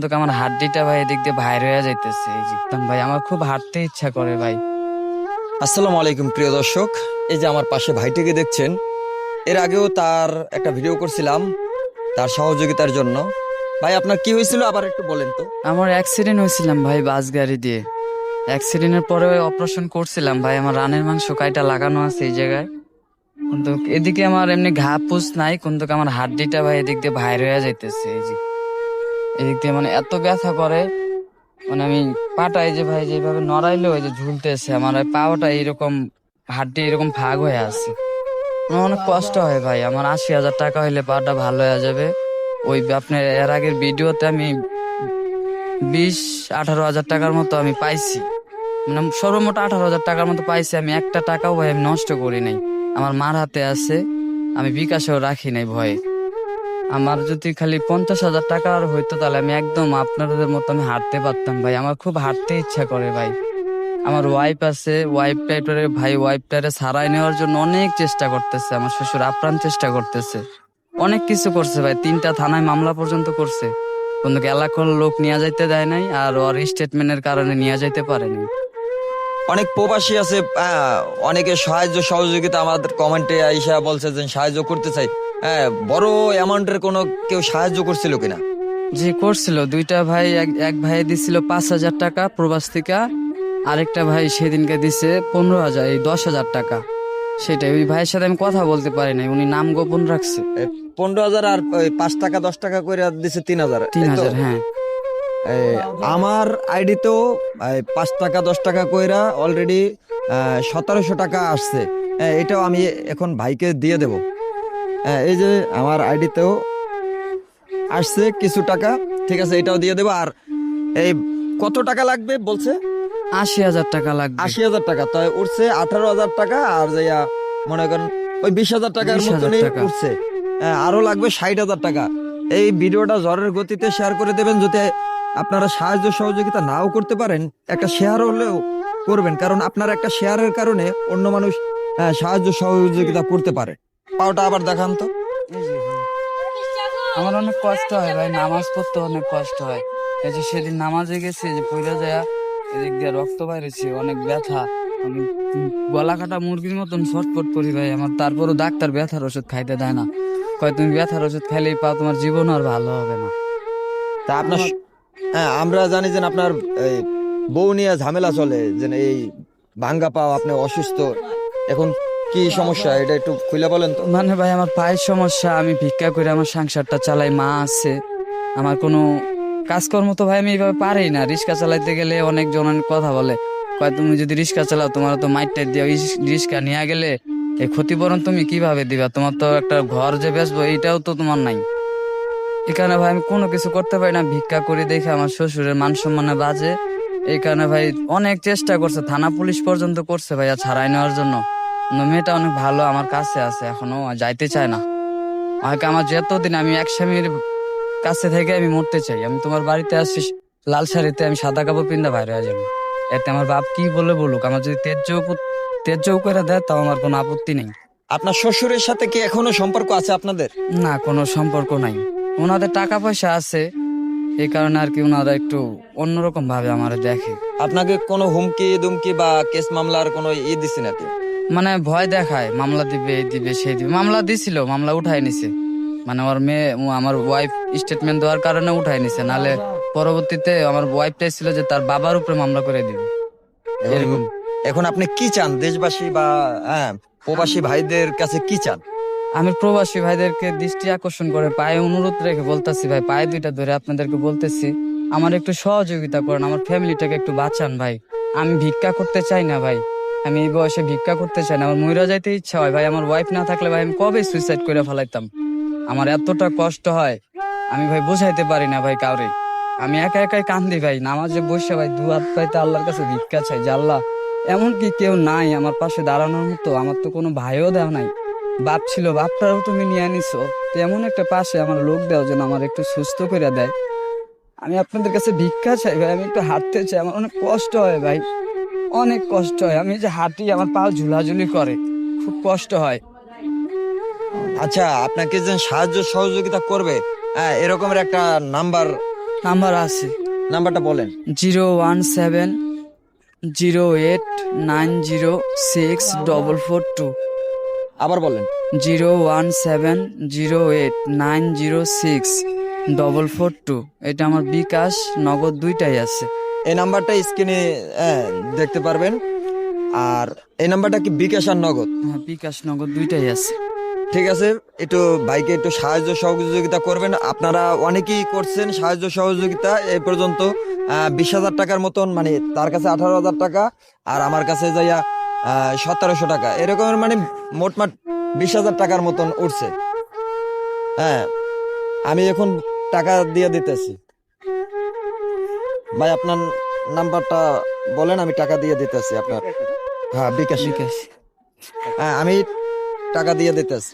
কিন্তু আমার হাড্ডিটা ভাই এদিক দিয়ে ভাইর হয়ে যাইতেছে। ভাই আমার খুব হাঁটতে ইচ্ছা করে ভাই। আসসালামু আলাইকুম প্রিয় দর্শক। এই যে আমার পাশে ভাইটিকে দেখছেন এর আগেও তার একটা ভিডিও করছিলাম তার সহযোগিতার জন্য। ভাই আপনার কি হয়েছিল? আবার একটু বলেন তো। আমার অ্যাক্সিডেন্ট হয়েছিলাম ভাই বাস গাড়ি দিয়ে অ্যাক্সিডেন্টের পরে অপারেশন করছিলাম ভাই আমার রানের মাংস কাইটা লাগানো আছে এই জায়গায়। কিন্তু এদিকে আমার এমনি ঘা পুষ নাই কিন্তু আমার হাড্ডিটা ভাই এদিক দিয়ে ভাইর হয়ে যাইতেছে এই যে। এদিক দিয়ে মানে এত ব্যথা করে মানে আমি পাটা এই যে ভাই যেভাবে নড়াইলে, ওই যে ঝুলতেছে, আমার পাওটা এইরকম, হাড্ডি এরকম ভাগ হয়ে আছে। আমার অনেক কষ্ট হয় ভাই, আমার আশি হাজার টাকা হইলে পাটা ভালো হয়ে যাবে। ওই আপনার, এর আগের ভিডিওতে আমি বিশ, আঠারো হাজার টাকার মতো আমি পাইছি। মানে সর্বমোট আঠারো হাজার টাকার মতো পাইছি, আমি একটা টাকাও ভাই আমি নষ্ট করি নাই। আমার মার হাতে আছে, আমি বিকাশেও রাখি নাই ভয়ে। আমার যদি খালি পঞ্চাশ হাজার টাকা আর হইতো, তাহলে আমি একদম আপনাদের মতো আমি হাঁটতে পারতাম ভাই। আমার খুব হাঁটতে ইচ্ছা করে ভাই। আমার ওয়াইফ আছে ওয়াইফ টাইপের ভাই ওয়াইফটারে সারাই নেওয়ার জন্য অনেক চেষ্টা করতেছে, আমার শ্বশুর আপ্রাণ চেষ্টা করতেছে। অনেক কিছু করছে ভাই, তিনটা থানায় মামলা পর্যন্ত করছে। কিন্তু এলাকার লোক নিয়ে যাইতে দেয় নাই, আর ওর স্টেটমেন্টের কারণে নিয়ে যাইতে পারেনি অনেক প্রবাসী আছে অনেকে সাহায্য সহযোগিতা আমাদের কমেন্টে আইসা বলছে যে সাহায্য করতে চাই। হ্যাঁ বড় অ্যামাউন্টের কোনো কেউ সাহায্য করছিল কিনা? জি করছিল। দুইটা ভাই এক এক ভাই দিছিল পাঁচ হাজার টাকা প্রবাস থেকে আরেকটা ভাই সেদিনকে দিছে পনেরো হাজার এই দশ হাজার টাকা। সেটাই ওই ভাইয়ের সাথে আমি কথা বলতে পারি নাই উনি নাম গোপন রাখছে। পনেরো হাজার আর ওই পাঁচ টাকা দশ টাকা করে দিছে তিন হাজার তিন হাজার হ্যাঁ। আমার আইডিতেও এই, পাঁচ টাকা দশ টাকা কইরা অলরেডি সতেরোশো টাকা আসছে। এটাও আমি এখন ভাইকে দিয়ে দেব। এই যে আমার আইডিতেও আসছে কিছু টাকা। ঠিক আছে এটাও দিয়ে দেবো। আর এই কত টাকা লাগবে বলছে? আশি হাজার টাকা লাগবে। আশি হাজার টাকা। তাই উঠছে আঠারো হাজার টাকা আর যাইয়া মনে করেন ওই বিশ হাজার টাকার মতনই। উঠছে। হ্যাঁ, আরও লাগবে ষাট হাজার টাকা। এই ভিডিওটা জ্বরের গতিতে শেয়ার করে দেবেন যদি আপনারা সাহায্য সহযোগিতা নাও করতে পারেন। একটা শেয়ার হলেও করবেন কারণ আপনার একটা শেয়ারের কারণে অন্য মানুষ হ্যাঁ, সাহায্য সহযোগিতা করতে পারে। পাওটা আবার দেখান তো। আমার অনেক কষ্ট হয় ভাই নামাজ পড়তে অনেক কষ্ট হয়। এই যে সেদিন নামাজে গেছে যে পইরা যায় এদিক দিয়ে রক্ত বাইরেছে অনেক ব্যথা। আমি গলা কাটা মুরগির মতন ছটফট করি ভাই আমার তারপরও ডাক্তার ব্যথার ওষুধ খাইতে দেয় না। কয় তুমি ব্যথার ওষুধ খাইলেই পাও তোমার জীবন আর ভালো হবে না। তা আপনার হ্যাঁ আমরা জানি যে আপনার এই, বউ নিয়ে ঝামেলা চলে যে এই ভাঙ্গা পাও আপনি অসুস্থ। এখন কি সমস্যা? এটা একটু খুলে বলেন তো। মানে ভাই, আমার পায়ের সমস্যা, আমি ভিক্ষা করে আমার সংসারটা চালাই, মা আছে। আমার কোনো কাজকর্ম তো ভাই, আমি এইভাবে পারি না। রিক্সা চালাইতে গেলে অনেক জন অনেক কথা বলে। কয়, তুমি যদি রিক্সা চালাও, তোমার তো মাইটটা দিয়ে রিক্সা নিয়ে গেলে এই ক্ষতিপূরণ তুমি কীভাবে দিবা? তোমার তো একটা ঘর যে বেচবো, এইটাও তো তোমার নাই। এখানে ভাই, আমি কোনো কিছু করতে পারি না। ভিক্ষা করে দেখে আমার শ্বশুরের মান সম্মানে বাজে। এই কারণে ভাই, অনেক চেষ্টা করছে। থানা পুলিশ পর্যন্ত করছে ভাইয়া ছাড়াই নেওয়ার জন্য। মেয়েটা অনেক ভালো আমার কাছে আছে এখনও যাইতে চায় না। আমাকে আমার যতদিন আমি এক স্বামীর কাছে থেকে আমি মরতে চাই আমি তোমার বাড়িতে আসছি লাল শাড়িতে আমি সাদা কাপড় পিন্দা বাইরে হয়ে যাব। এতে আমার বাপ কি বলে বলুক আমার যদি তেজ তেজ করে দেয় তাও আমার কোনো আপত্তি নেই। আপনার শ্বশুরের সাথে কি এখনও সম্পর্ক আছে আপনাদের? না কোনো সম্পর্ক নাই। ওনাদের টাকা পয়সা আছে এই কারণে আর কি ওনারা একটু অন্যরকম ভাবে আমার দেখে। আপনাকে কোনো হুমকি দুমকি বা কেস মামলার কোনো ই দিছে নাকি? মানে ভয় দেখায় মামলা দিবে এই দিবে সেই দিবে। মামলা দিছিল মামলা উঠাই নিছে। মানে আমার মেয়ে আমার ওয়াইফ স্টেটমেন্ট দেওয়ার কারণে উঠাই নিছে। নালে পরবর্তীতে আমার ওয়াইফ চাইছিল যে তার বাবার উপরে মামলা করে দিবে। এরকম। এখন আপনি কি চান? দেশবাসী বা হ্যাঁ প্রবাসী ভাইদের কাছে কি চান? আমি প্রবাসী ভাইদেরকে দৃষ্টি আকর্ষণ করে পায়ে অনুরোধ রেখে বলতেছি ভাই পায়ে দুইটা ধরে আপনাদেরকে বলতেছি আমার একটু সহযোগিতা করেন আমার ফ্যামিলিটাকে একটু বাঁচান ভাই। আমি ভিক্ষা করতে চাই না ভাই। আমি এই বয়সে ভিক্ষা করতে চাই না, আমার মহিলা যাইতে ইচ্ছা হয়। ভাই, আমার ওয়াইফ না থাকলে ভাই, আমি কবে সুইসাইড করে ফেলাইতাম? আমার এতটা কষ্ট হয়, আমি ভাই বোঝাইতে পারি না ভাই কাউরে। আমি একা একাই কান্দি ভাই, নামাজে বসে ভাই, দু হাত পাইতে আল্লাহর কাছে ভিক্ষা চাই, যে আল্লাহ এমন কি কেউ নাই আমার পাশে দাঁড়ানোর মতো, আমার তো কোনো ভাইও দেওয়া নাই। বাপ ছিল বাপটাও তুমি নিয়ে আনিছো, তো এমন একটা পাশে আমার লোক দাও যেন আমার একটু সুস্থ করে দেয়। আমি আপনাদের কাছে ভিক্ষা চাই ভাই, আমি একটু হাঁটতে চাই, আমার অনেক কষ্ট হয় ভাই। অনেক কষ্ট হয়। আমি যে হাঁটি আমার পা ঝুলাঝুলি করে খুব কষ্ট হয়। আচ্ছা আপনাকে যে সাহায্য সহযোগিতা করবে হ্যাঁ এরকমের একটা নাম্বার নাম্বার আছে। নাম্বারটা বলেন। Zero one seven zero eight nine zero six double four two. আবার বলেন। Zero one seven zero eight nine zero six double four two. এটা আমার বিকাশ নগদ দুইটাই আছে। এই নাম্বারটা স্ক্রিনে দেখতে পারবেন। আর এই নাম্বারটা কি বিকাশ আর নগদ? হ্যাঁ বিকাশ নগদ দুইটাই আছে। ঠিক আছে একটু ভাইকে একটু সাহায্য সহযোগিতা করবেন। আপনারা অনেকেই করছেন সাহায্য সহযোগিতা এই পর্যন্ত বিশ হাজার টাকার মতন মানে তার কাছে আঠারো হাজার টাকা আর আমার কাছে যাইয়া সতেরোশো টাকা। এরকমের মানে মোটমাট বিশ হাজার টাকার মতন উঠছে। হ্যাঁ আমি এখন টাকা দিয়ে দিতেছি। ভাই আপনার নাম্বারটা বলেন আমি টাকা দিয়ে দিতেছি আপনার। হ্যাঁ বিকাশ। বিকাশ। হ্যাঁ আমি টাকা দিয়ে দিতেছি।